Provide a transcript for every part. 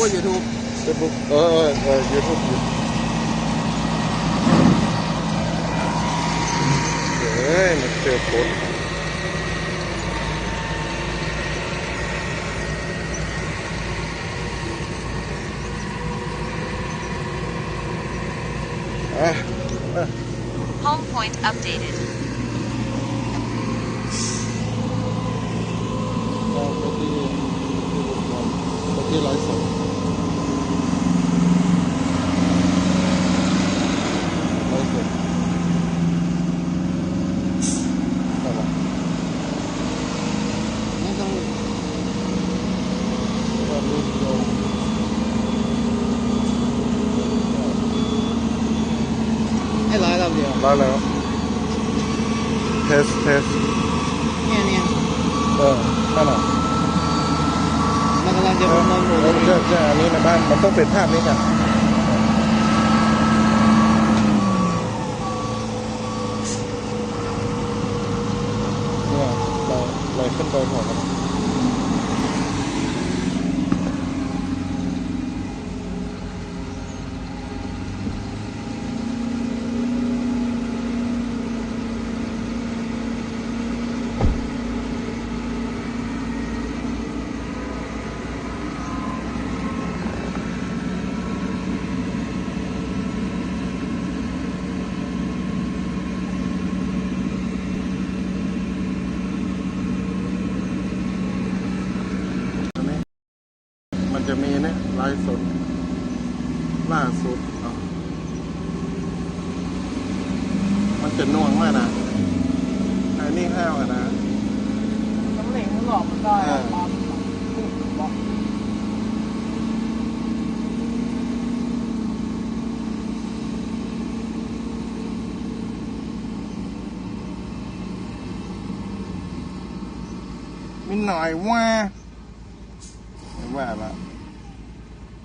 ก็ยูทูบเฟซบุ๊กเออเออเออยูทูบเฮ้ยมันเจอคนอะ Home point updated. เราไปที่ไปที่ไลฟ์สดไลฟ์สดอะไรวะ นี่ต้อง วันนี้โยม ให้ร้อยรอบเดียว ร้อยแล้วเทสเทส เนี่ยเนี่ย เออนั่นน่ะ มันกำลังจะ เอ มุ อน มน เออ นี้นะบ้านมันต้องเป็นภาพนี้กันี่ยเราเราขึ้นไปหมดแล้ว อันนี้มัน จะมีนะไลฟ์สดล่าสุดอะมันจะน่วงมากนะอันนี้ห้าวอะนะน้ำเหลงมันหลอกมันได้อ่าตามบอกมีหน่อยว่าไม่ว่าละ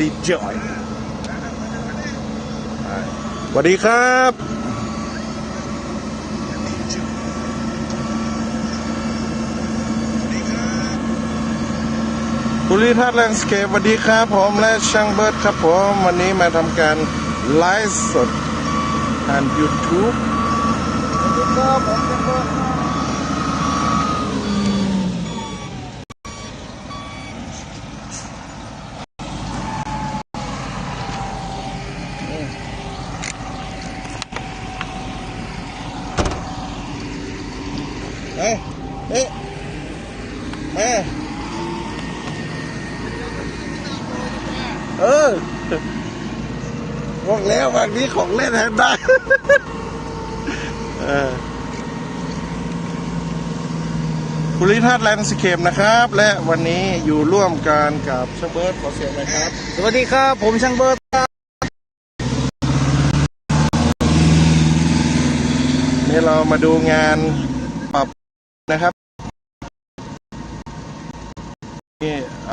ดีจ่อยสวัสดีครับบุรีทัศน์แลนด์สเคปสวัสดีครับผมและช่างเบิร์ดครับผมวันนี้มาทำการไลฟ์สดทาง YouTube ก็ผมจะเปิร์ด เฮ้ยเฮ้ย เฮ้ยเออบอกแล้ววันนี้ของเล่นแทนได้เออภูริทัศน์แลนด์สเคปนะครับ และวันนี้อยู่ร่วมกันกับชเบิร์ดขอเสียงหนะครับ สวัสดีครับ ผมช่างเบิร์ดครับนี่เรามาดูงานปรับนะครับนี่อ่า ท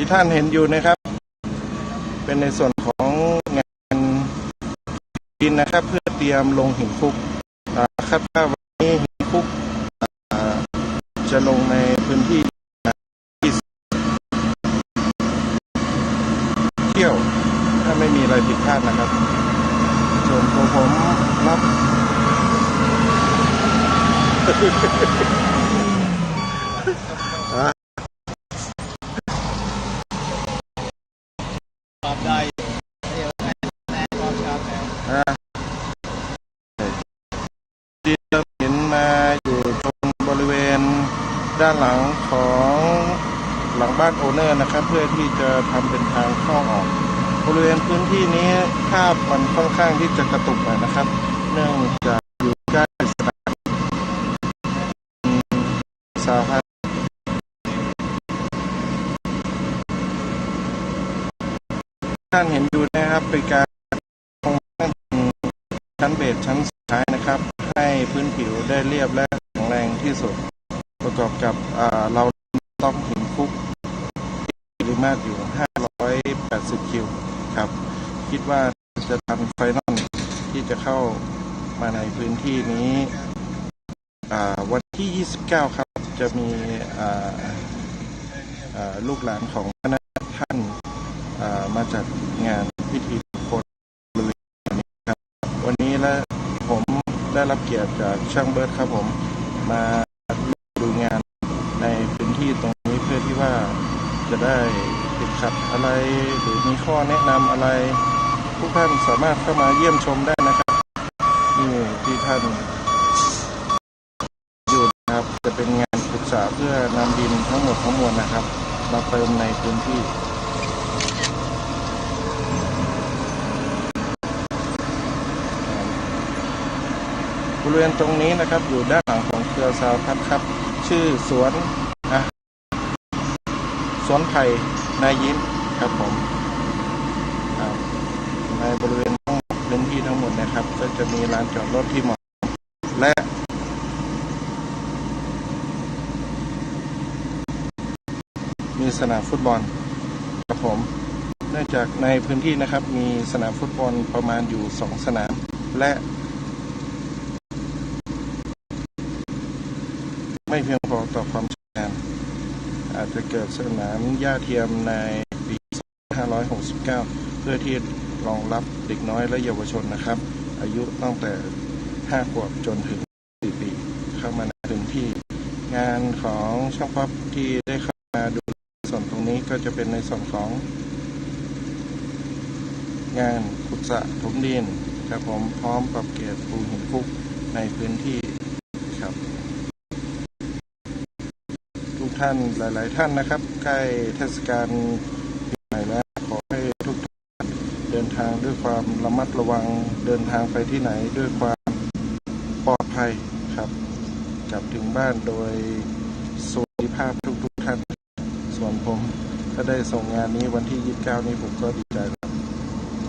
ี่ท่านเห็นอยู่นะครับ เป็นในส่วนของงานดินนะครับ เพื่อเตรียมลงหินคุกคาดว่าวันนี้หินคุกจะลงในพื้นที่ อะไรผิดพลาดนะครับ ส่วนของผมรับตอบได้เดี๋ยวแม่แม่รอบเช้าแล้วอ่าที่เราเห็นมาอยู่ตรงบริเวณด้านหลังของหลังบ้านโอเนอร์นะครับ เพื่อที่จะทำเป็นทางเข้าออก บริเวณพื้นที่นี้ภาพมันค่อนข้างที่จะกระตุกหน่อยนะครับ เนื่องจากอยู่ใกล้สนามสาพัฒน์ท่านเห็นอยู่นะครับเป็นการลงชั้นเบสชั้นสุดท้ายนะครับ ให้พื้นผิวได้เรียบและแข็งแรงที่สุด ประกอบกับเราต้องหินคุกปริมาตรอยู่ 580 คิว ครับ คิดว่าจะทันไฟนอลที่จะเข้ามาในพื้นที่นี้วันที่ 29 ครับ จะมีลูกหลานของคณะท่านมาจัดงานพิธีมงคลบริเวณนี้ครับวันนี้และผมได้รับเกียรติจากช่างเบิร์ดครับผมมาดูงานในพื้นที่ตรงนี้เพื่อที่ว่าจะได้ ขัดอะไรหรือมีข้อแนะนำอะไรทุกท่านสามารถเข้ามาเยี่ยมชมได้นะครับนี่ที่ท่านอยู่นะครับจะเป็นงานปรึกษาเพื่อนำดินทั้งหมดทั้งมวลนะครับมาเติมในพื้นที่บริเวณตรงนี้นะครับอยู่ด้านหลังของเครือสาวพัดครับ ชื่อสวนอะสวนไผ่ นายยิ้มครับผมในบริเวณพื้นที่ทั้งหมดนะครับ ก็จะมีลานจอดรถที่เหมาะและมีสนามฟุตบอลครับผม เนื่องจากในพื้นที่นะครับ มีสนามฟุตบอลประมาณอยู่สองสนามและไม่เพียงพอต่อความ จจะเกิดสนามหญ้าเทียมในปี 2569 เพื่อที่รองรับเด็กน้อยและเยาวชนนะครับ อายุตั้งแต่ 5 ขวบจนถึง 4 ปี เข้ามาในพื้นที่ งานของช่างพับที่ได้เข้ามาดูส่วนตรงนี้ก็จะเป็นในส่วนของ งานขุดสะถมดินครับผมพร้อมปรับเกรดปูหินคุกในพื้นที่ครับ ท่านหลาย ๆ ท่านนะครับ ใกล้เทศกาลปีใหม่แล้วขอให้ทุกท่านเดินทางด้วยความระมัดระวังเดินทางไปที่ไหนด้วยความปลอดภัยครับกลับถึงบ้านโดยสวัสดิภาพทุก ๆ ท่าน ส่วนผมก็ได้ส่งงานนี้วันที่ 29 นี้ผมก็ดีใจ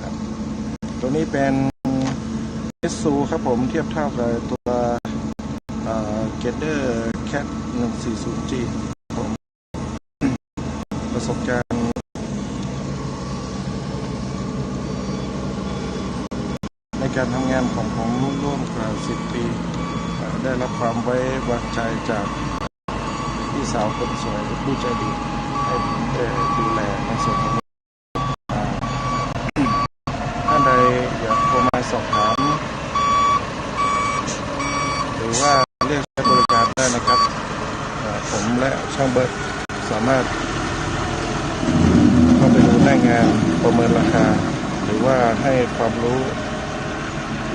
ครับ ตัวนี้เป็นเอสซูครับผมเทียบเท่ากับตัวเกเดอร์แคท 140G ผม ประสบการณ์ ใน การทำงานของผมร่วมกว่า 10 ปี ได้รับความไว้วางใจจากพี่สาวคนสวยผู้ใจดีให้ผมได้ดูแลในส่วนนี้อ่าท่านใดอยากโทรมาสอบถาม หรือว่าเรียกใช้บริการได้นะครับ ผมและช่างเบิร์ดสามารถเข้าไปดูหน้างานประเมินราคา หรือว่าให้ความรู้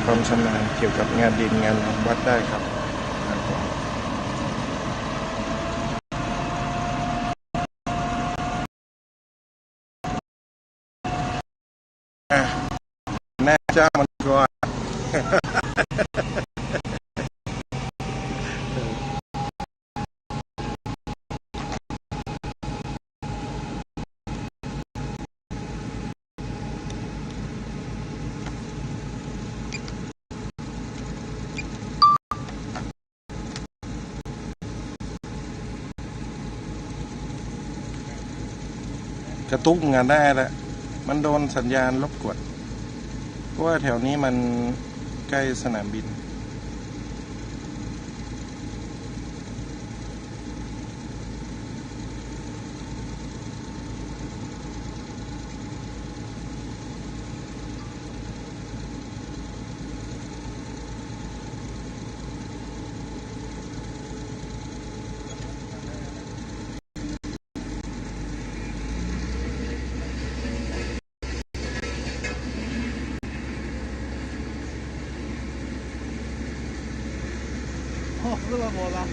ความชำนาญเกี่ยวกับงานดินงานวัดได้ครับครับผมอะแน่เจ้ามัน กระตุ้งานได้แล้วมันโดนสัญญาณรบกวนเพราะว่าแถวนี้มันใกล้สนามบิน ขึ้นมาหมดละ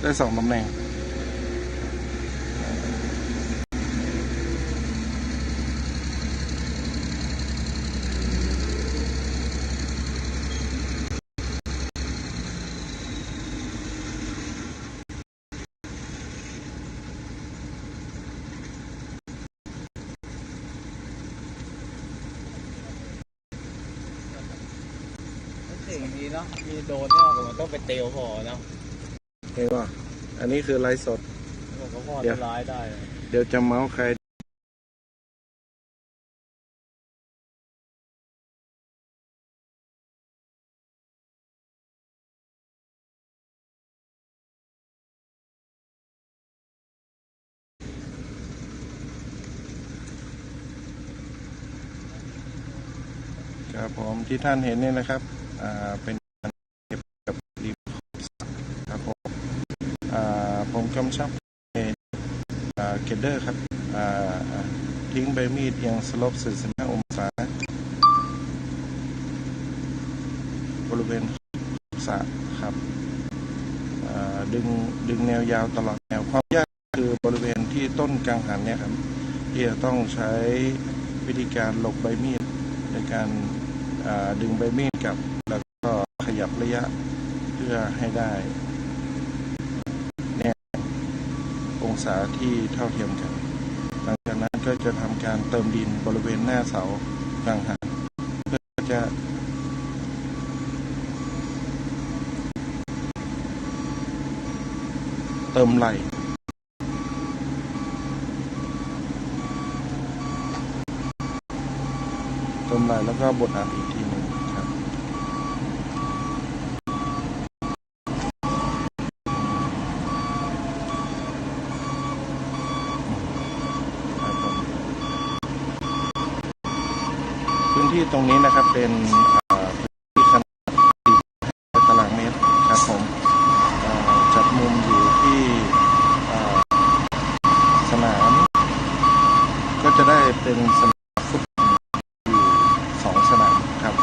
ได้สองตำแหน่ง เจ๋งดีเนาะ มีโดรนเนี่ยผมต้องไปเตลพอเนาะเห็นว่าอันนี้คือไลฟ์สด ผมก็พอเดี๋ยว ทำร้ายได้เลยเดี๋ยวจะเมาส์ใครครับผมที่ท่านเห็นเนี่ยนะครับอ่า เป็นการเก็บกับรีพครับผมผมกำชับเกดเดอร์ครับทิ้งใบมีดเอียงสลบ45องศา บริเวณสะครับดึงดึงแนวยาวตลอดแนวความยากคือบริเวณที่ต้นกังหันเนี่ยครับที่จะต้องใช้วิธีการหลบใบมีดในการดึงใบมีดกับ ยับระยะเพื่อให้ได้แนวองศาที่เท่าเทียมกัน หลังจากนั้นก็จะทำการเติมดินบริเวณหน้าเสากังหันเพื่อจะเติมไหลเติมไหลแล้วก็บดอัดอีกทีหนึ่งครับ ครับผมพื้น ที่ตรงนี้นะครับเป็นพื้นที่ขนาด4ตารางเมตรครับผมจัดมุมอยู่ที่สนาม ก็จะได้เป็นสนามฟุตบอลอยู่สองสนามครับ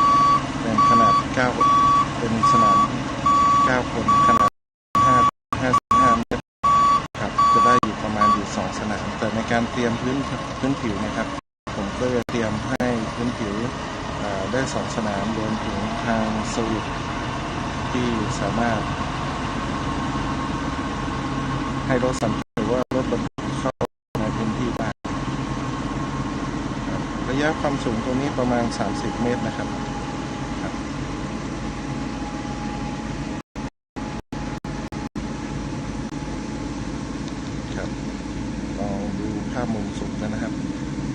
เป็นขนาดเก้าเป็นสนามเก้าคนขนาดห้าห้าสิบห้าเมตร ครับจะได้อยู่ประมาณอยู่สองสนาม แต่ในการเตรียมพื้นพื้นผิวนะครับ ผมก็จะเตรียมให้พื้นผิวอ่าได้ สองสนามรวมถึงทางสวิตที่สามารถ ให้รถสัญจรหรือว่ารถบรรทุกเข้าในพื้นที่ได้ระยะความสูงตรงนี้ประมาณ 30 เมตรนะครับ ครับลองดูภาพมุมสูงกันนะครับ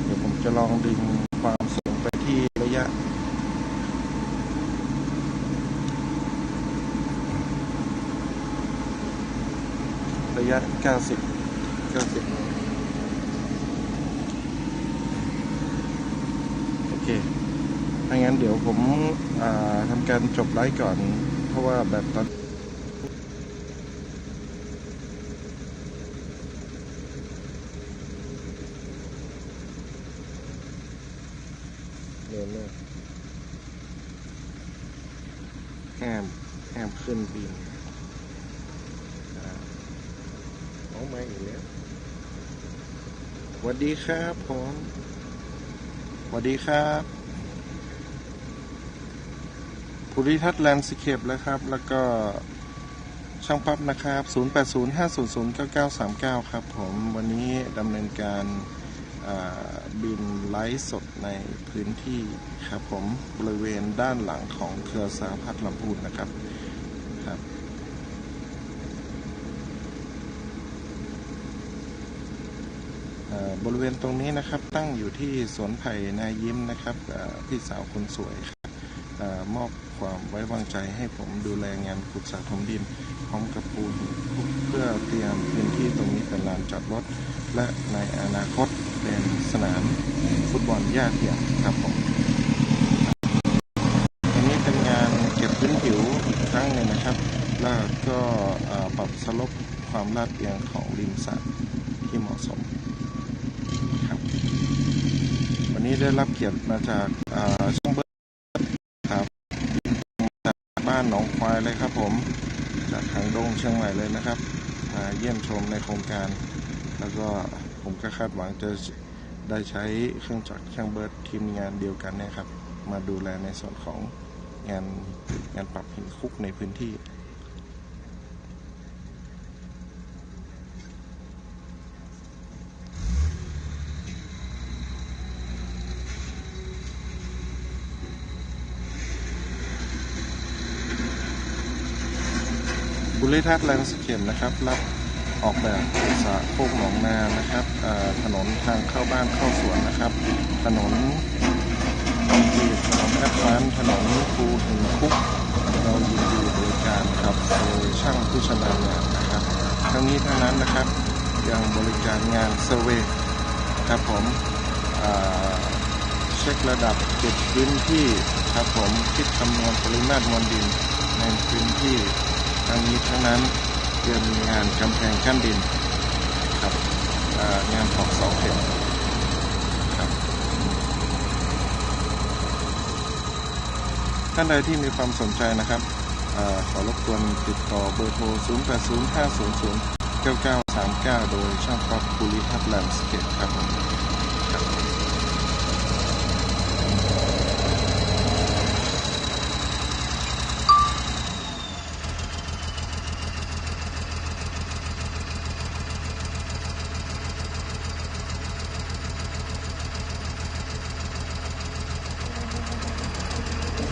เดี๋ยวผมจะลองดึงความสูงไปที่ระยะ ระยะ 90 90 โอเคถ้างั้นเดี๋ยวผมทำการจบไลฟ์ก่อน เพราะว่าแบบตอน เร็วมากห้ามห้ามขึ้นบินอ่าเอามาอีกแล้วสวัส ดีครับผมสวัสดีครับภูริทัศน์แลนด์สเคปแล้วครับ แล้วก็ช่างพับนะครับ 0805009939 ครับผม วันนี้ดำเนินการบินไลฟ์สดในพื้นที่ครับผม บริเวณด้านหลังของเครือสาพัฒน์ลำพูนนะครับ บริเวณตรงนี้นะครับตั้งอยู่ที่สวนไผ่นายิ้มนะครับพี่สาวคนสวยครับอมอบความไว้วางใจให้ผมดูแลงานขุดสระถมดินพร้อมกับปูนเพื่อเตรียมพื้นที่ตรงนี้เป็นลานจอดรถ และในอนาคตเป็นสนามฟุตบอลหญ้าเทียมครับผมอันนี้เป็นงานเก็บพื้นผิวอีกครั้งหนึ่งนะครับ แล้วก็ปรับสลบความลาดเอียงของริมสระที่เหมาะสมครับ วันนี้ ได้รับเกียรติมาจากเอ่อช่างเบิร์ดครับจากบ้านหนองควายเลยครับผม จากทางดงเชียงใหม่เลยนะครับ มาเยี่ยมชมในโครงการ แล้วก็ผมก็คาดหวังจะได้ใช้เครื่องจักรช่างเบิร์ดทีมงานเดียวกันนะครับ มาดูแลในส่วนของงานงานปรับหินคุกในพื้นที่ บุริทัศน์แลนด์สเคปนะครับ รับออกแบบสระโคกหนองนานะครับถนนทางเข้าบ้านเข้าสวนนะครับ ถนนคอนกรีตถนนแอสฟัลต์ถนนปูหินคุกเรายินดีบริการครับโดยช่างผู้ชำนาญงานนะครับ ทั้งนี้ทั้งนั้นนะครับยังบริการงานเซอร์เวย์ครับผมเช็คระดับจุดพื้นที่ครับผมคิดคำนวณปริมาตรมวลดินในพื้นที่ ทั้งนี้ทั้งนั้นเตรียมงานกำแพงกั้นดินครับงานตอกเสาเข็มครับท่านใดที่มีความสนใจนะครับอขอรบกวนติดต่อเบอร์โทร 0 8 0 5 0 0 9 9 3 9 โดยช่างป๊อปภูริทัศน์แลนด์สเคปครับผมครับ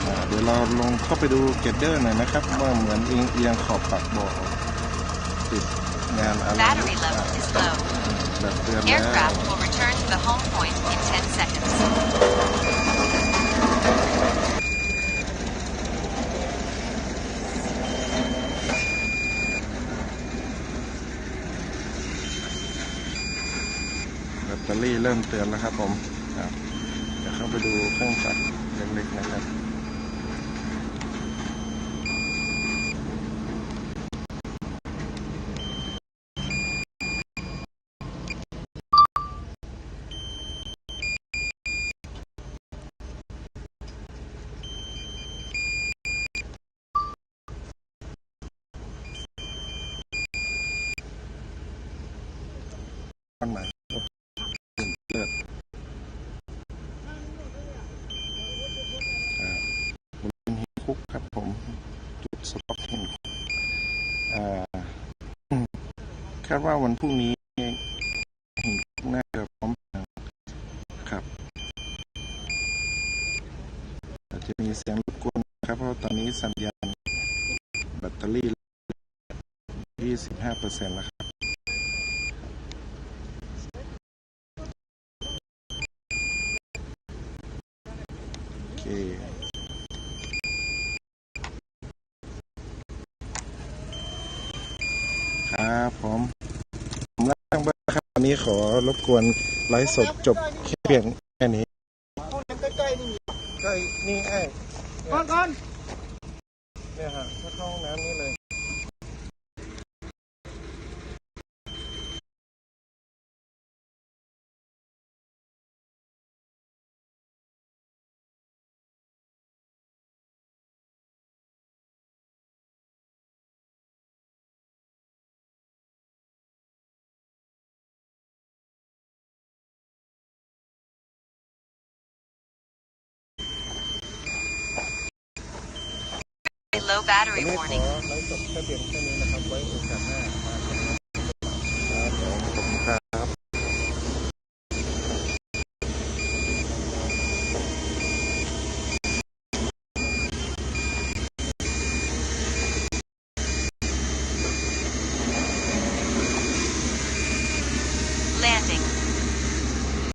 อ่าเดี๋ยวเราลงเข้าไปดูเกตเดอร์หน่อยนะครับ ว่าเหมือนเอียงเอียงขอบปักบ่อติดงานอะไร Battery level is low. แบบเตือนแล้ว Aircraft will return to the home point in 10 seconds. แบตเตอรี่เริ่มเตือนแล้วครับผมครับเดี๋ยวเข้าไปดูเครื่องจักรเล็กๆนะครับ ก้อนใหม่เลือดอ่าบริเหินคุกครับผม จุดสต็อกหินคุกอ่าอืมคาดว่าวันพรุ่งนี้หินคุกน่าจะพร้อมครับอาจจะมีเสียงรบกวนครับเพราะตอนนี้สัญญาณแบตเตอรี่ 25%แล้ว เคครับผมผมรักทางบ้านครับวันนี้ขอรบกวนไลฟ์สดจบแค่เพียงแค่นี้ห้องน้ำใกล้ๆนี่ใกล้นี่ไอ้ก่อนก่อน เนี่ยฮะถ้าเข้าห้องน้ำนี่เลย Low วัน battery นี้ขอ warning.